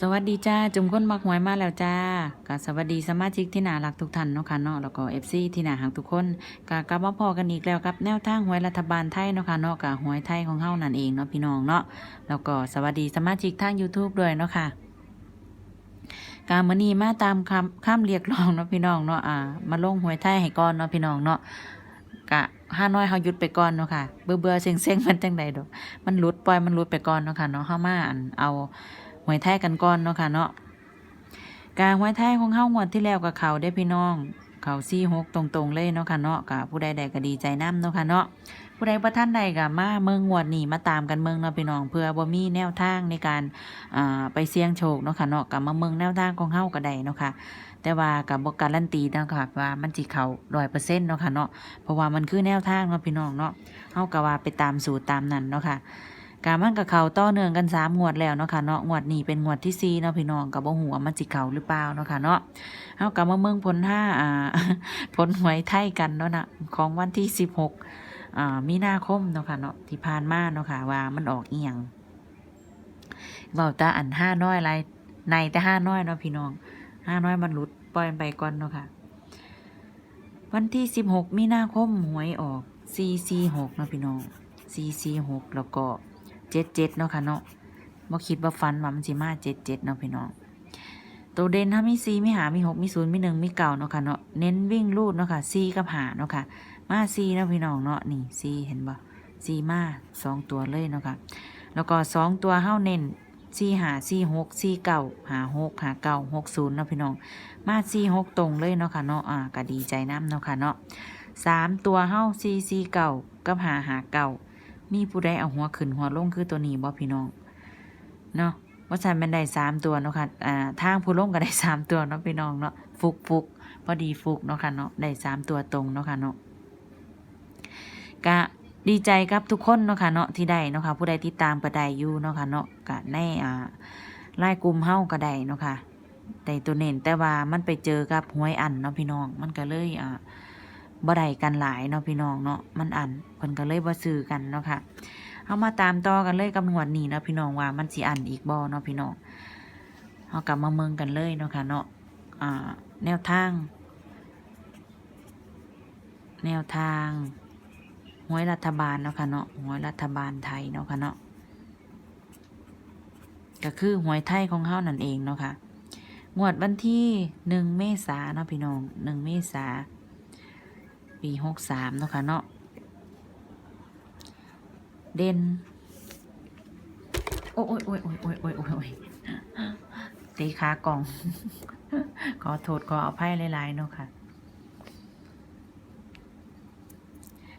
สวัสดีจ้า จุ่มก้นมักหวยมาแล้วจ้าก็สวัสดีสมาชิกที่น่ารักทุกท่านเนาะค่ะเนาะแล้วก็เอฟซีที่น่าหักทุกคนก็กลับมาพอกันอีกแล้วกับแนวทางหวยรัฐบาลไทยเนาะค่ะเนาะกับหวยไทยของเฮานั่นเองเนาะพี่น้องเนาะแล้วก็สวัสดีสมาชิกทาง YouTube ด้วยเนาะค่ะการมือนีมาตามคำข้ามเรียกร้องเนาะพี่น้องเนาะอ่ามาลงหวยไทยให้ก่อนเนาะพี่น้องเนาะกะห้าน้อยเฮาหยุดไปก่อนเนาะค่ะเบื่อเบื่อๆเซ็งเซ็งๆมันจังใดดอกมันหลุดปล่อยมันหลุดไปก่อนเนาะค่ะเนาะเฮามาอันเอา หวยไทยกันก่อนเนาะค่ะเนาะการหวยไทยของเฮางวดที่แล้วกับเขาได้พี่น้อง เขาซี่หกตรงๆเลยเนาะค่ะเนาะกะผู้ใดใดก็ดีใจนํเนาะค่ะเนาะผู้ใดบ่ท่านใดก็มาเมืองงวดนี้มาตามกันเมืองเนาะพี่น้องเพื่อบ่มีแนวทางในการอ่าไปเสี่ยงโชคเนาะค่ะเนาะกับมาเมืองแนวทางของเฮาก็ได้เนาะค่ะแต่ว่ากับบ่การันตีนะค่ะว่ามันสิเข้า100%เซ็นต์เนาะค่ะเนาะเพราะว่ามันคือแนวทางเนาะพี่น้องเนาะเฮาก็ว่าไปตามสูตรตามนั้นเนาะค่ะ การมันกับเขาต่อเนื่องกัน3งวดแล้วเนาะค่ะเนาะงวดนี้เป็นงวดที่สี่เนาะพี่น้องก็บ่ฮู้ว่ามันสิเขาหรือเปล่าเนาะค่ะเนาะเฮาก็มาเมืองผลห้าอ่าผลหวยไทยกันเนาะนะของวันที่16อ่ามีนาคมเนาะค่ะเนาะที่ผ่านมาเนาะค่ะว่ามันออกเอียงเบาตาอันห้าน้อยไรในแต่ห้าน้อยเนาะพี่น้องห้าน้อยมันหลุดปล่อยไปก่อนเนาะค่ะ วันที่สิบหกมีนาคมหวยออกสี่สี่หกเนาะพี่น้องสี่สี่หกแล้วก็ เจ็ดเจ็ดเนาะค่ะเนาะบ่คิดว่าฟันว่ามันสิมาเจ็ดเจ็ดเนาะพี่น้องตัวเด่นถ้ามีสี่มีหามีหกมีศูนย์มีหนึ่งมีเก่าเนาะค่ะเนาะเน้นวิ่งลูดเนาะค่ะสี่กับหาเนาะค่ะ มาสี่เนาะพี่น้องเนาะนี่สี่เห็นบ่สี่มาสองตัวเลยเนาะค่ะ แล้วก็สองตัวเฮ้าเน้นสี่หาสี่หกสี่เก้าหาหกหาเก้าหกศูนย์เนาะพี่น้อง มาสี่หกตรงเลยเนาะค่ะเนาะอ่าก็ดีใจน้ำเนาะค่ะเนาะสามตัวเฮ้าสี่สี่เก้ากับหาหาเก้า มีผู้ใดเอาหัวขึ้นหัวลงคือตัวนี้บ่พี่น้องเนาะว่าฉันเป็นได้สามตัวเนาะค่ะอ่าทางผู้ลงก็ได้สามตัวเนาะพี่น้องเนาะฟุกฟุกพอดีฟุกเนาะค่ะเนาะได้สามตัวตรงเนาะค่ะเนาะกะดีใจกับทุกคนเนาะค่ะเนาะที่ได้เนาะค่ะผู้ใดติดตามก็ได้อยู่เนาะค่ะเนาะก็ในอ่าไล่กลุ่มเฮาก็ได้เนาะค่ะได้ตัวเน้นแต่ว่ามันไปเจอกับหวยอันเนาะพี่น้องมันก็เลยอ่า บ่ได้กันหลายเนาะพี่น้องเนาะมันอันเพิ่นก็เลยบ่ซื้อกันเนาะค่ะเฮามาตามต่อกันเลยกับงวดนี้เนาะพี่น้องว่ามันสิอันอีกบ่เนาะพี่น้องเฮากลับมาเมืองกันเลยเนาะค่ะเนาะอ่าแนวทาง แนวทางหวยรัฐบาลเนาะค่ะเนาะหวยรัฐบาลไทยเนาะค่ะเนาะก็คือหวยไทยของเฮานั่นเองเนาะค่ะงวดวันที่หนึ่งเมษาเนาะพี่น้องหนึ่งเมษา ปีหกสามเนาะค่ะเนาะเด่นโอ้ยโอ้ยโอ้ยโอ้ยโอ้ยโอ้ยโอ้ยตีขากล่อง ขอโทษขอเอภัยหลายๆเนาะค่ะ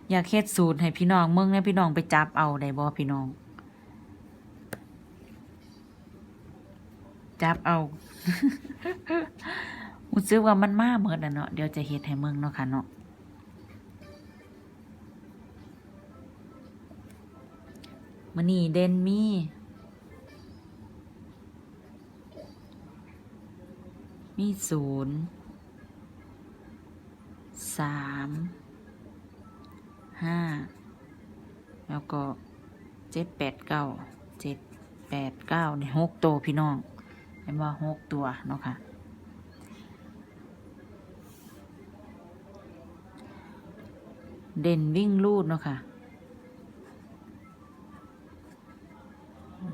อยากเฮ็ดสูตรให้พี่น้องเมืองให้พี่น้องไปจับเอาได้บ่พี่น้อง จับเอารู้สึกว่ามันมาเมิดแล้วเนาะเดี๋ยวจะเฮ็ดให้เมืองเนาะค่ะเนาะ มื้อนี้เดนมีมีศูนย์สามห้าแล้วก็เจ็ดแปดเก้าเจ็ดแปดเก้าในหกตัวพี่น้องเห็นว่าหกตัวเนาะค่ะเด่นวิ่งลูดเนาะค่ะ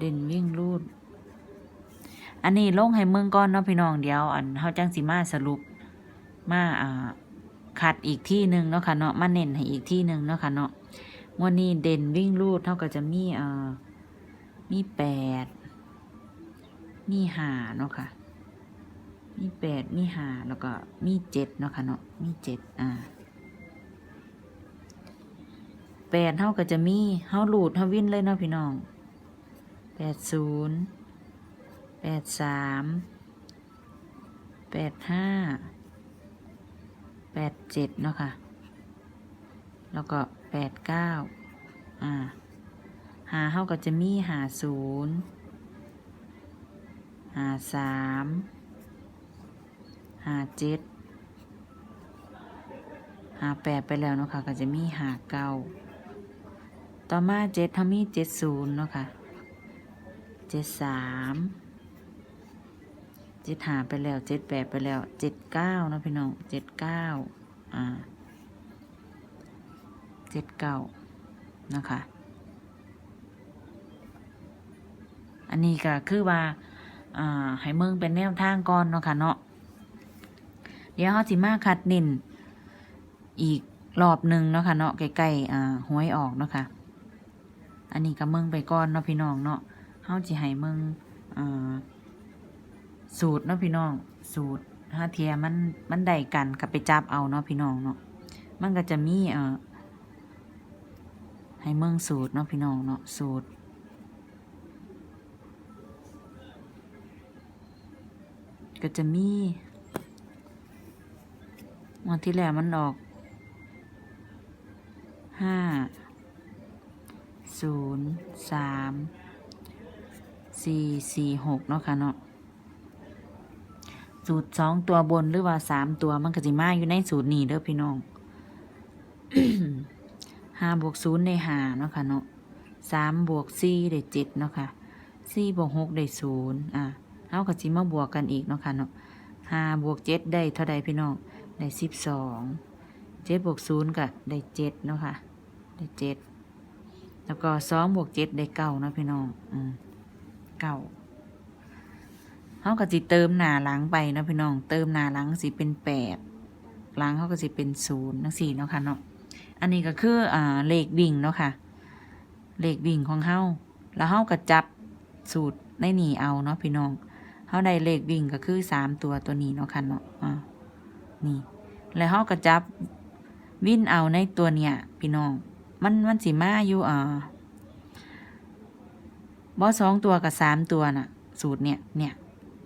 เด่นวิ่งลูด อันนี้ลงให้เมืองก่อนเนาะพี่น้องเดียว อันเฮาจังสิมาสรุป มาอ่าขัดอีกที่หนึ่งเนาะค่ะเนาะมาเน้นให้อีกที่หนึ่งเนาะค่ะเนาะวันนี้เด่นวิ่งรูดเท่ากับจะมีเอ่อมีแปดมีห้าเนาะค่ะ มีแปดมีห้าแล้วก็มีเจ็ดเนาะค่ะเนาะมีเจ็ดอ่าแปดเท่ากับจะมีเท่าหลูดเท่าวิ่นเลยเนาะพี่น้อง แปดศูนย์แปดสามแปดห้าแปดเจ็ดเนาะค่ะ แล้วก็แปดเก้าอ่าหาเท่ากับจะมีหาศูนย์หาสามหาเจ็ดหาแปดไปแล้วเนาะค่ะก็จะมีหาเก้าต่อมาเจ็ดทามีเจ็ดศูนย์เนาะค่ะ เจ็ดสามเจ็ดหาไปแล้วเจ็ดแปดไปแล้วเจ็ดเก้านะพี่น้องเจ็ดเก้าอ่าเจ็ดเก้านะคะ อันนี้ก็คือว่าอ่าให้เมืองเป็นแนวทางก่อนเนาะค่ะเนาะเดี๋ยวเขาสิมาคัดนินอีกรอบหนึ่งเนาะค่ะเนาะใกล้ๆอ่าหวยออกเนาะค่ะอันนี้ก็เมืองไปก่อนเนาะพี่น้องเนาะ เขาสิให้เมืองอ่าสูตรเนาะพี่น้อง สูตรถ้าเทียมันมันได้กันก็ไปจับเอาเนาะพี่น้องเนาะมันก็จะมีเอ่อให้เมืองสูตรเนาะพี่น้องเนาะสูตรก็จะมีวันที่แล้วมันออกห้าศูนย์สาม สี่สี่หกเนาะค่ะเนาะสูตรสองตัวบนหรือว่าสามตัวมันก็จะมาอยู่ในสูตรนี้เด้อพี่น้องห้าบวกศูนย์ได้ห้าเนาะค่ะเนาะสามบวกสี่ได้เจ็ดเนาะค่ะสี่บวกหกได้ศูนย์อะเอากับจิมาบวกกันอีกเนาะค่ะเนาะห้าบวกเจ็ดได้เท่าใดพี่น้องได้สิบสองเจ็ดบวกศูนย์ก็ได้เจ็ดเนาะค่ะได้เจ็ดแล้วก็สองบวกเจ็ดได้เก้านะพี่น้องอืม เก้าเขาก็จิเติมหน้าหลังไปนะพี่น้อง เติมหน้าหลังสิเป็นแปดหลังเขาก็สิเป็นศูนย์นังสี่เนาะค่ะเนาะอันนี้ก็คืออ่าเลขวิ่งเนาะค่ะ เลขวิ่งของเฮาแล้วเฮาก็จับสูตรในหนีเอาเนาะพี่น้องเฮาได้เลขวิ่งก็คือสามตัวตัวนี้เนาะค่ะเนาะอ่านี่ แล้วเฮาก็จับวิ่นเอาในตัวเนี้ยพี่น้อง มันมันสิมาอยู่อ่า บ่สองตัวกับสามตัวน่ะ สูตรเนี่ยเนี่ย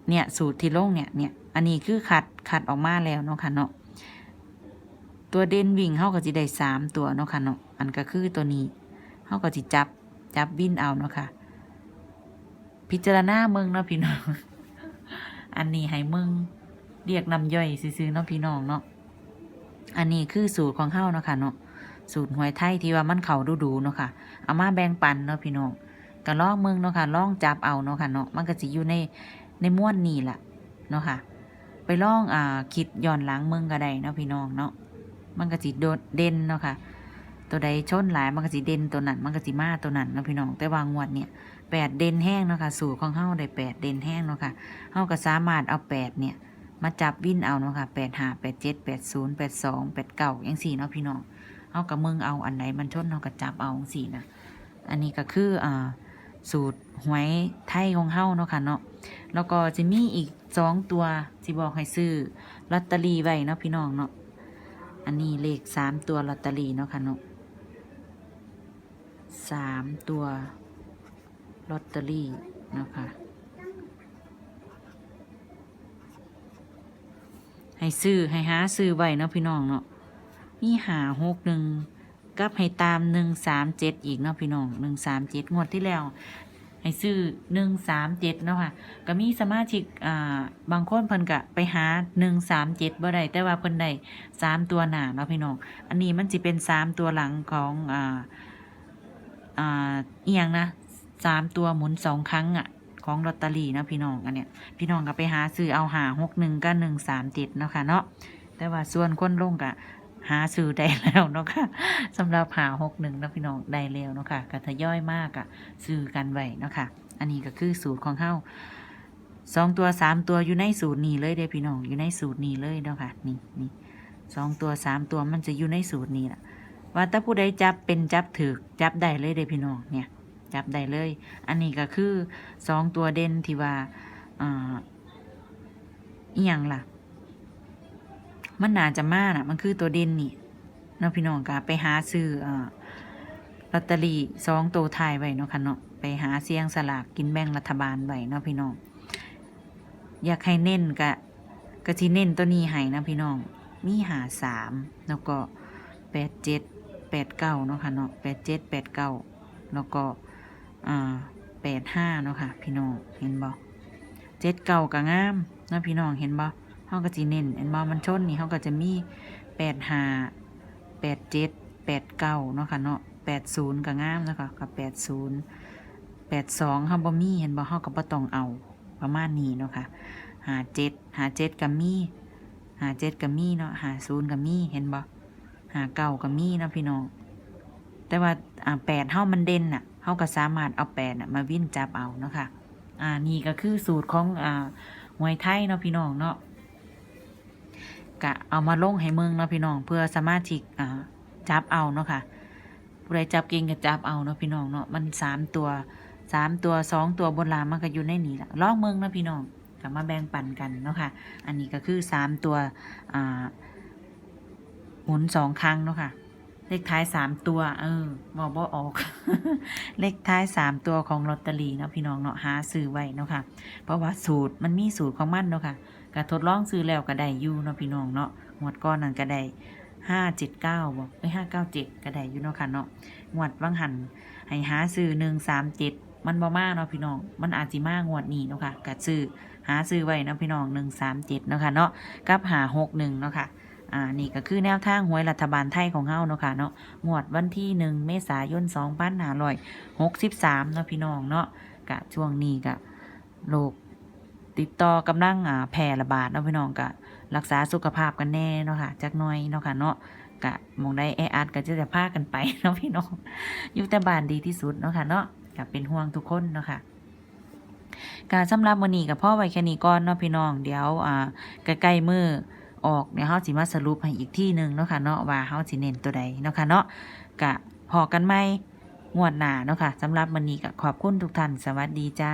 เนี่ยสูตรที่ลงเนี่ยเนี่ยอันนี้คือขัดขัดออกมาแล้วเนาะค่ะเนาะตัวเด่นวิ่งเข้าก็จะได้สามตัวเนาะค่ะเนาะอันก็คือตัวนี้เข้าก็จะจับจับวิ่นเอาเนาะค่ะ พิจารณาเมืองเนาะพี่น้อง อันนี้ให้เมืองเรียกนำย่อยซื้อๆเนาะพี่น้องเนาะอันนี้คือสูตรของเข้าเนาะค่ะเนาะสูตรหวยไทยที่ว่ามันเข่าดูดูๆเนาะค่ะเอามาแบ่งปันเนาะพี่น้อง ก็ลองเมืองเนาะค่ะลองจับเอาเนาะค่ะเนาะมันก็จะอยู่ในในม้วนนี่แหละเนาะค่ะ ไปลองอ่าคิดย้อนหลังเมืองก็ได้เนาะพี่น้องเนาะมันก็สิโดดเด่นเนาะค่ะ ตัวใดชนหลายมันก็สิเด่นตัวนั้น มันก็สิมาตัวนั้นเนาะพี่น้องแต่วางงวดเนี่ยแปดเด่นแห้งเนาะค่ะสูตรของเฮาได้แปดเด่นแห้งเนาะค่ะเฮาก็สามารถเอาแปดเนี่ย มาจับวินเอาเนาะค่ะแปดห้าแปดเจ็ดแปดศูนย์แปดสองแปดเก้าอย่างสี่เนาะพี่น้องเฮากับเมึงเอาอันไหนมันชนเฮาก็จับเอาจังสี่นะอันนี้ก็คืออ่า สูตรหวยไทยของเฮาเนาะค่ะเนาะแล้วก็จะมีอีกสองตัวที่บอกให้ซื้อลอตเตอรี่ไว้เนาะพี่น้องเนาะอันนี้เลขสามตัวลอตเตอรี่เนาะค่ะเนาะสามตัวลอตเตอรี่เนาะค่ะให้ซื้อให้หาซื้อไว้เนาะพี่น้องเนาะมีหาหกหนึ่ง กับให้ตามหนึ่งสามเจ็ดอีกเนาะพี่น้องหนึ่งสามเจ็ดงวดที่แล้ว ให้ซื้อหนึ่งสามเจ็ดเนาะค่ะก็มีสมาชิกอ่าบางคนเพิ่นก็ไปหาหนึ่งสามเจ็ดบ่ได้แต่ว่าเพิ่นได้สามตัวหนาเนาะพี่น้องอันนี้มันสิเป็นสามตัวหลังของอ่าอ่าเอียงนะสามตัวหมุนสองครั้งอะของลอตเตอรี่เนาะพี่น้องอันเนี้ยพี่น้องก็ไปหาซื้อเอาหาหกหนึ่งก็หนึ่งสามเจ็ดเนาะค่ะเนาะแต่ว่าส่วนคนลงก็ หาซื้อได้แล้วเนาะค่ะสำหรับหาหกหนึ่งนะพี่น้องได้แล้วเนาะค่ะก็ทย่อยมากอะซื้อกันไว้เนาะค่ะอันนี้ก็คือสูตรของเฮาสองตัวสามตัวอยู่ในสูตรนี้เลยเด้พี่น้องอยู่ในสูตรนี้เลยเนาะค่ะนี่นี่สองตัวสามตัวมันจะอยู่ในสูตรนี้แหละว่าถ้าผู้ใดจับเป็นจับถือจับได้เลยเด้พี่น้องเนี่ย จับได้เลย อันนี้ก็คือสองตัวเด่นที่ว่าอ่าอีหยังล่ะ มันน่าจะมาน่ะ มันคือตัวเด่นนี่เนาะพี่น้องก็ไปหาซื้ออลอตเตอรี่สองตัวไทยไว้เนาะค่ะเนาะไปหาเสียงสลากกินแบ่งรัฐบาลไว้เนาะพี่น้อง อยากให้เน้นกะกะที่เน้นตัวนี้ให้นะพี่น้อง มีหาสามแล้วก็แปดเจ็ดแปดเก้าเนาะค่ะเนาะแปดเจ็ดแปดเก้าแล้วก็อ่าแปดห้าเนาะค่ะ พี่น้องเห็นบ่เจ็ดเก่ากับงามนาะพี่น้องเห็นบ่ เฮาก็สิเน้นเห็นบ่มันชนนี่เฮาก็จะมีแปดห้าแปดเจ็ดแปดเก้าเนาะค่ะเนาะแปดศูนย์กับงามนะค่ะกับแปดศูนย์แปดสองเฮาบ่มีเห็นบ่เฮาก็บ่ต้องเอาประมาณนี้เนาะค่ะหาเจ็ดหาเจ็ดกับมีหาเจ็ดกับมีเนาะหาศูนย์กับมีเห็นบ่หาเก่ากับมีเนาะพี่น้อง แต่ว่าอ่าแปดเฮามันเด่นน่ะเฮาก็สามารถเอาแปดน่ะมาวิ่นจับเอาเนาะค่ะอ่านี่ก็คือสูตรของอ่าหวยไทยเนาะพี่น้องเนาะ กะเอามาลงให้เมืองเนาะพี่น้อง เพื่อสมารถที่อ่าจับเอาเนาะค่ะผู้ใดจับเก่งก็จับเอาเนาะพี่น้องเนาะมันสามตัวสามตัวสองตัวบนรามันก็อยู่ในนี้ละลองเมืองเนาะพี่น้องก็มาแบ่งปันกันเนาะค่ะ อันนี้ก็คือสามตัวอ่าหมุนสองครั้งเนาะค่ะ เลขท้ายสามตัว เออบอกบ่ออก เลขท้ายสามตัวของลอตเตอรี่เนาะพี่น้องเนาะหาซื้อไว้เนาะค่ะ เพราะว่าสูตรมันมีสูตรของมันเนาะค่ะ ก็ทดลองซื้อแล้วก็ได้อยู่เนาะพี่น้องเนาะงวดก้อนนั้นก็ได้ห้าเจ็ดเก้าบอกไอ้ห้าเก้าเจ็ดก็ได้อยู่เนาะค่ะเนาะงวดวังหันให้หาซื้อหนึ่งสามเจ็ดมันบ่มากเนาะพี่น้อง มันอาจสิมางวดนี้เนาะค่ะก็ซื้อหาซื้อไว้เนาะพี่น้องหนึ่งสามเจ็ดเนาะค่ะเนาะกับหาหกหนึ่งเนาะค่ะอ่านี่ก็คือแนวทางหวยรัฐบาลไทยของเฮาเนาะค่ะเนาะงวดวันที่หนึ่งเมษายนสองพันห้าร้อยหกสิบสามเนาะพี่น้องเนาะกะช่วงนี้กะโรค ติดต่อกำลังอ่าแพร่ระบาดเนาะพี่น้องกะรักษาสุขภาพกันแน่เนาะค่ะจักหน่อยเนาะค่ะเนาะกะมองได้แออัดก็จะจะพากันไปเนาะพี่น้องอยู่แต่บ้านดีที่สุดเนาะค่ะเนาะกะเป็นห่วงทุกคนเนาะค่ะการสำหรับวันนี้กับพ่อไว้แค่นี้ก่อนเนาะพี่น้องเดี๋ยวอ่าใกล้ๆมือออกเนี่ยเฮาสิมาสรุปให้อีกที่หนึ่งเนาะค่ะเนาะว่าเฮาสิเน้นตัวใดเนาะค่ะเนาะกะพอกันไหมงวดหนาเนาะค่ะสำหรับวันนี้ก็ขอบคุณทุกท่านสวัสดีจ้า